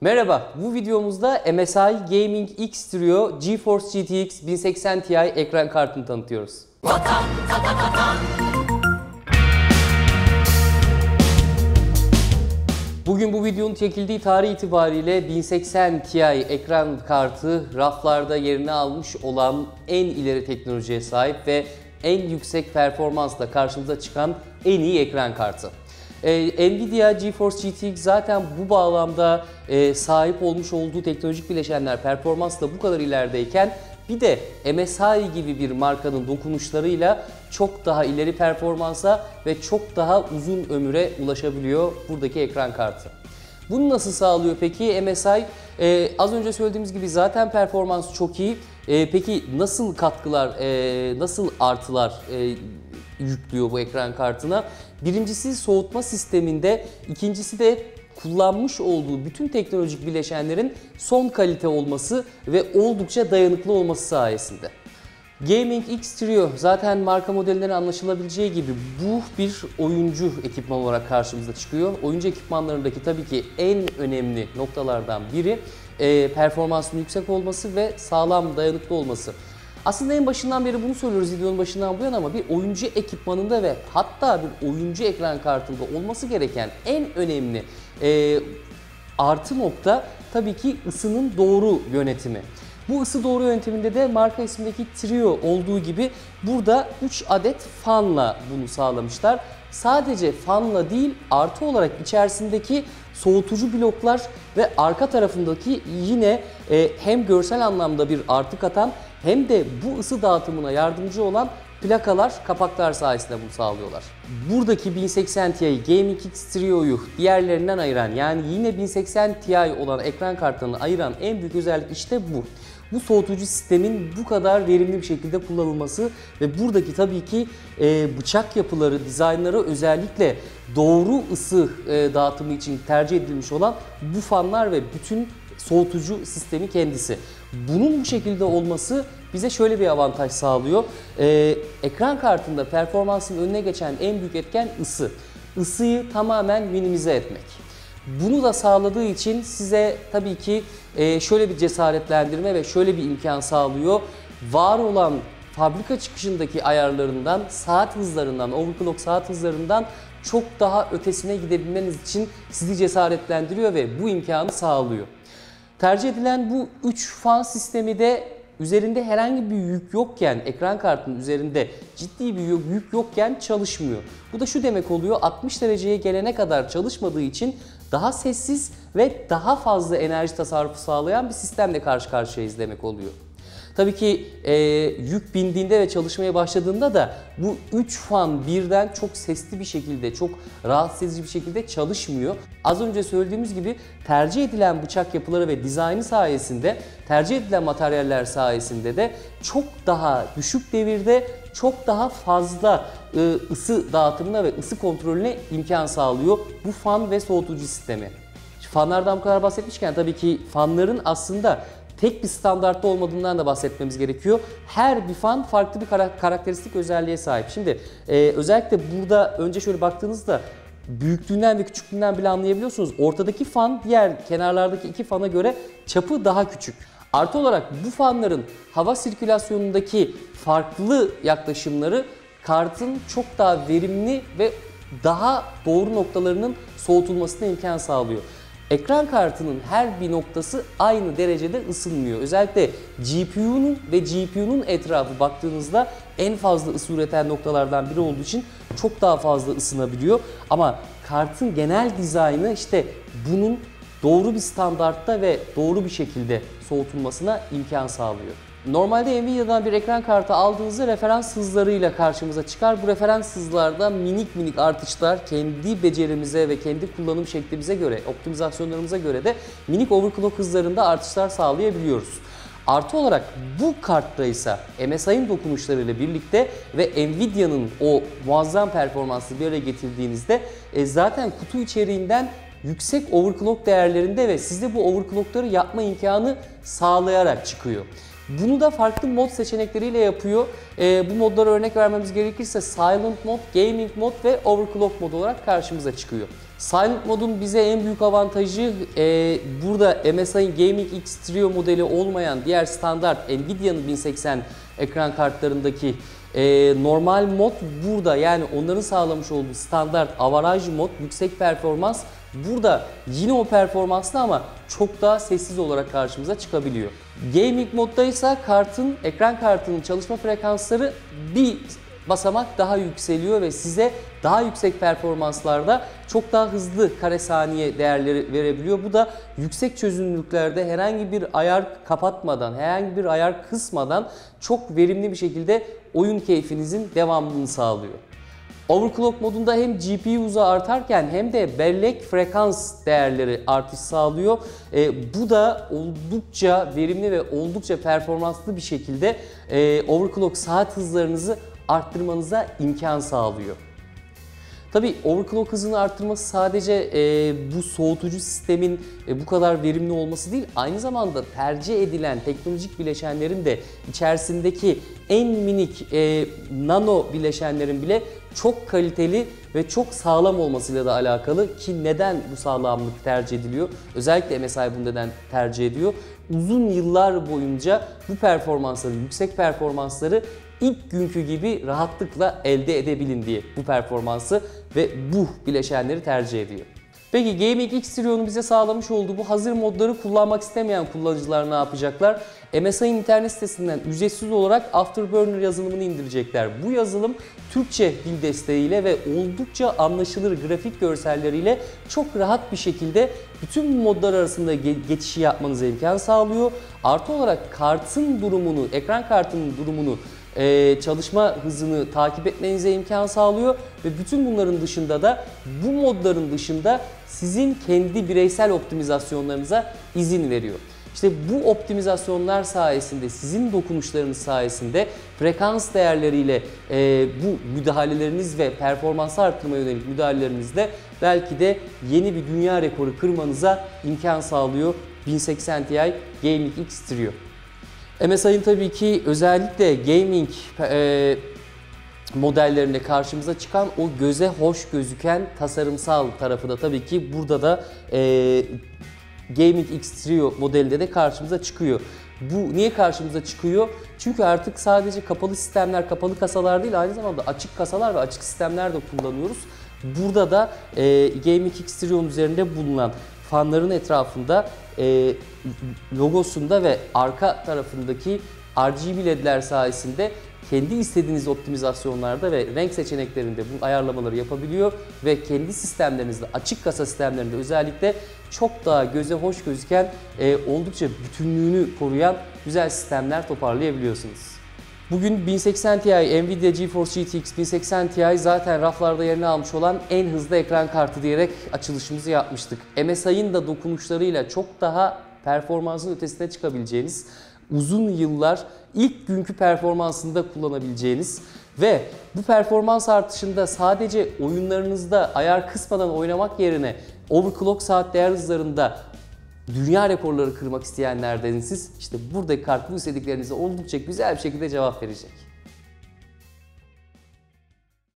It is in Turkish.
Merhaba, bu videomuzda MSI Gaming X Trio GeForce GTX 1080 Ti ekran kartını tanıtıyoruz. Bugün bu videonun çekildiği tarih itibariyle 1080 Ti ekran kartı raflarda yerini almış olan en ileri teknolojiye sahip ve en yüksek performansla karşımıza çıkan en iyi ekran kartı. Ee, Nvidia GeForce GTX zaten bu bağlamda e, sahip olmuş olduğu teknolojik bileşenler performansla bu kadar ilerideyken bir de MSI gibi bir markanın dokunuşlarıyla çok daha ileri performansa ve çok daha uzun ömüre ulaşabiliyor buradaki ekran kartı. Bunu nasıl sağlıyor peki MSI? Ee, az önce söylediğimiz gibi zaten performans çok iyi. Ee, peki nasıl katkılar, e, nasıl artılar e, yüklüyor bu ekran kartına? Birincisi soğutma sisteminde, ikincisi de kullanmış olduğu bütün teknolojik bileşenlerin son kalite olması ve oldukça dayanıklı olması sayesinde. Gaming X Trio zaten marka modelinden anlaşılabileceği gibi bu bir oyuncu ekipman olarak karşımıza çıkıyor. Oyuncu ekipmanlarındaki tabii ki en önemli noktalardan biri e, performansının yüksek olması ve sağlam dayanıklı olması. Aslında en başından beri bunu söylüyoruz videonun başından bu yana ama bir oyuncu ekipmanında ve hatta bir oyuncu ekran kartında olması gereken en önemli e, artı nokta tabii ki ısının doğru yönetimi. Bu ısı doğru yönteminde de marka ismindeki Trio olduğu gibi burada 3 adet fanla bunu sağlamışlar. Sadece fanla değil artı olarak içerisindeki soğutucu bloklar ve arka tarafındaki yine e, hem görsel anlamda bir artı katan hem de bu ısı dağıtımına yardımcı olan plakalar, kapaklar sayesinde bunu sağlıyorlar. Buradaki 1080 Ti Gaming X Trio'yu diğerlerinden ayıran yani yine 1080 Ti olan ekran kartlarını ayıran en büyük özellik işte bu. Bu soğutucu sistemin bu kadar verimli bir şekilde kullanılması ve buradaki tabii ki e, bıçak yapıları, dizaynları özellikle doğru ısı e, dağıtımı için tercih edilmiş olan bu fanlar ve bütün soğutucu sistemi kendisi. Bunun bu şekilde olması bize şöyle bir avantaj sağlıyor. Ee, ekran kartında performansın önüne geçen en büyük etken ısı. Isıyı tamamen minimize etmek. Bunu da sağladığı için size tabii ki e, şöyle bir cesaretlendirme ve şöyle bir imkan sağlıyor. Var olan fabrika çıkışındaki ayarlarından, saat hızlarından, overclock saat hızlarından çok daha ötesine gidebilmeniz için sizi cesaretlendiriyor ve bu imkanı sağlıyor. Tercih edilen bu 3 fan sistemi de üzerinde herhangi bir yük yokken, ekran kartının üzerinde ciddi bir yük yokken çalışmıyor. Bu da şu demek oluyor, 60 dereceye gelene kadar çalışmadığı için daha sessiz ve daha fazla enerji tasarrufu sağlayan bir sistemle karşı karşıyayız demek oluyor. Tabii ki e, yük bindiğinde ve çalışmaya başladığında da bu 3 fan birden çok sesli bir şekilde, çok rahatsız edici bir şekilde çalışmıyor. Az önce söylediğimiz gibi tercih edilen bıçak yapıları ve dizaynı sayesinde, tercih edilen materyaller sayesinde de çok daha düşük devirde çok daha fazla e, ısı dağıtımına ve ısı kontrolüne imkan sağlıyor bu fan ve soğutucu sistemi. Fanlardan bu kadar bahsetmişken tabii ki fanların aslında tek bir standartta olmadığından da bahsetmemiz gerekiyor. Her bir fan farklı bir karakteristik özelliğe sahip. Şimdi e, özellikle burada önce şöyle baktığınızda büyüklüğünden ve küçüklüğünden bile anlayabiliyorsunuz. Ortadaki fan diğer kenarlardaki iki fana göre çapı daha küçük. Artı olarak bu fanların hava sirkülasyonundaki farklı yaklaşımları kartın çok daha verimli ve daha doğru noktalarının soğutulmasına imkan sağlıyor. Ekran kartının her bir noktası aynı derecede ısınmıyor. Özellikle GPU'nun ve GPU'nun etrafı baktığınızda en fazla ısı üreten noktalardan biri olduğu için çok daha fazla ısınabiliyor. Ama kartın genel dizaynı işte bunun doğru bir standartta ve doğru bir şekilde soğutulmasına imkan sağlıyor. Normalde Nvidia'dan bir ekran kartı aldığınızda referans hızlarıyla karşımıza çıkar. Bu referans hızlarda minik minik artışlar kendi becerimize ve kendi kullanım şeklimize göre, optimizasyonlarımıza göre de minik overclock hızlarında artışlar sağlayabiliyoruz. Artı olarak bu kartta ise MSI'ın dokunuşlarıyla birlikte ve Nvidia'nın o muazzam performansı bir araya getirdiğinizde e, zaten kutu içeriğinden yüksek overclock değerlerinde ve sizde bu overclockları yapma imkanı sağlayarak çıkıyor. Bunu da farklı mod seçenekleriyle yapıyor. E, bu modlara örnek vermemiz gerekirse Silent Mod, Gaming Mod ve Overclock mod olarak karşımıza çıkıyor. Silent modun bize en büyük avantajı e, burada MSI'ın Gaming X Trio modeli olmayan diğer standart Nvidia'nın 1080 ekran kartlarındaki e, normal mod burada yani onların sağlamış olduğu standart avaraj mod yüksek performans burada yine o performanslı ama çok daha sessiz olarak karşımıza çıkabiliyor. Gaming modda ise kartın ekran kartının çalışma frekansları bir basamak daha yükseliyor ve size daha yüksek performanslarda çok daha hızlı kare saniye değerleri verebiliyor. Bu da yüksek çözünürlüklerde herhangi bir ayar kapatmadan, herhangi bir ayar kısmadan çok verimli bir şekilde oyun keyfinizin devamını sağlıyor. Overclock modunda hem GPU hızı artarken hem de bellek frekans değerleri artış sağlıyor. E, bu da oldukça verimli ve oldukça performanslı bir şekilde e, overclock saat hızlarınızı arttırmanıza imkan sağlıyor. Tabii overclock hızını arttırması sadece e, bu soğutucu sistemin e, bu kadar verimli olması değil, aynı zamanda tercih edilen teknolojik bileşenlerin de içerisindeki en minik e, nano bileşenlerin bile çok kaliteli ve çok sağlam olmasıyla da alakalı ki neden bu sağlamlık tercih ediliyor? Özellikle MSI bunu neden tercih ediyor? Uzun yıllar boyunca bu performansları, yüksek performansları ilk günkü gibi rahatlıkla elde edebilin diye bu performansı ve bu bileşenleri tercih ediyor. Peki Gaming X Trio'nun bize sağlamış olduğu bu hazır modları kullanmak istemeyen kullanıcılar ne yapacaklar? MSI'nin internet sitesinden ücretsiz olarak Afterburner yazılımını indirecekler. Bu yazılım Türkçe dil desteğiyle ve oldukça anlaşılır grafik görselleriyle çok rahat bir şekilde bütün modlar arasında geçişi yapmanıza imkan sağlıyor. Artı olarak kartın durumunu, ekran kartının durumunu e, çalışma hızını takip etmenize imkan sağlıyor ve bütün bunların dışında da bu modların dışında sizin kendi bireysel optimizasyonlarınıza izin veriyor. İşte bu optimizasyonlar sayesinde, sizin dokunuşlarınız sayesinde frekans değerleriyle e, bu müdahaleleriniz ve performansı arttırma yönelik müdahalelerinizle belki de yeni bir dünya rekoru kırmanıza imkan sağlıyor 1080 Ti Gaming X Trio. MSI'ın tabii ki özellikle gaming e, modellerinde karşımıza çıkan o göze hoş gözüken tasarımsal tarafı da tabii ki burada da e, Gaming X Trio modelinde de karşımıza çıkıyor. Bu niye karşımıza çıkıyor? Çünkü artık sadece kapalı sistemler, kapalı kasalar değil aynı zamanda açık kasalar ve açık sistemler de kullanıyoruz. Burada da e, Gaming X Trio'nun üzerinde bulunan fanların etrafında e, logosunda ve arka tarafındaki RGB ledler sayesinde kendi istediğiniz optimizasyonlarda ve renk seçeneklerinde bu ayarlamaları yapabiliyor ve kendi sistemlerinizde açık kasa sistemlerinde özellikle çok daha göze hoş gözüken e, oldukça bütünlüğünü koruyan güzel sistemler toparlayabiliyorsunuz. Bugün 1080 Ti, Nvidia GeForce GTX 1080 Ti zaten raflarda yerini almış olan en hızlı ekran kartı diyerek açılışımızı yapmıştık. MSI'ın da dokunuşlarıyla çok daha performansın ötesine çıkabileceğiniz, uzun yıllar ilk günkü performansında kullanabileceğiniz ve bu performans artışında sadece oyunlarınızda ayar kısmadan oynamak yerine overclock saat değer hızlarında dünya rekorları kırmak isteyenlerdensiniz. İşte buradaki kart bu istediklerinize oldukça güzel bir şekilde cevap verecek.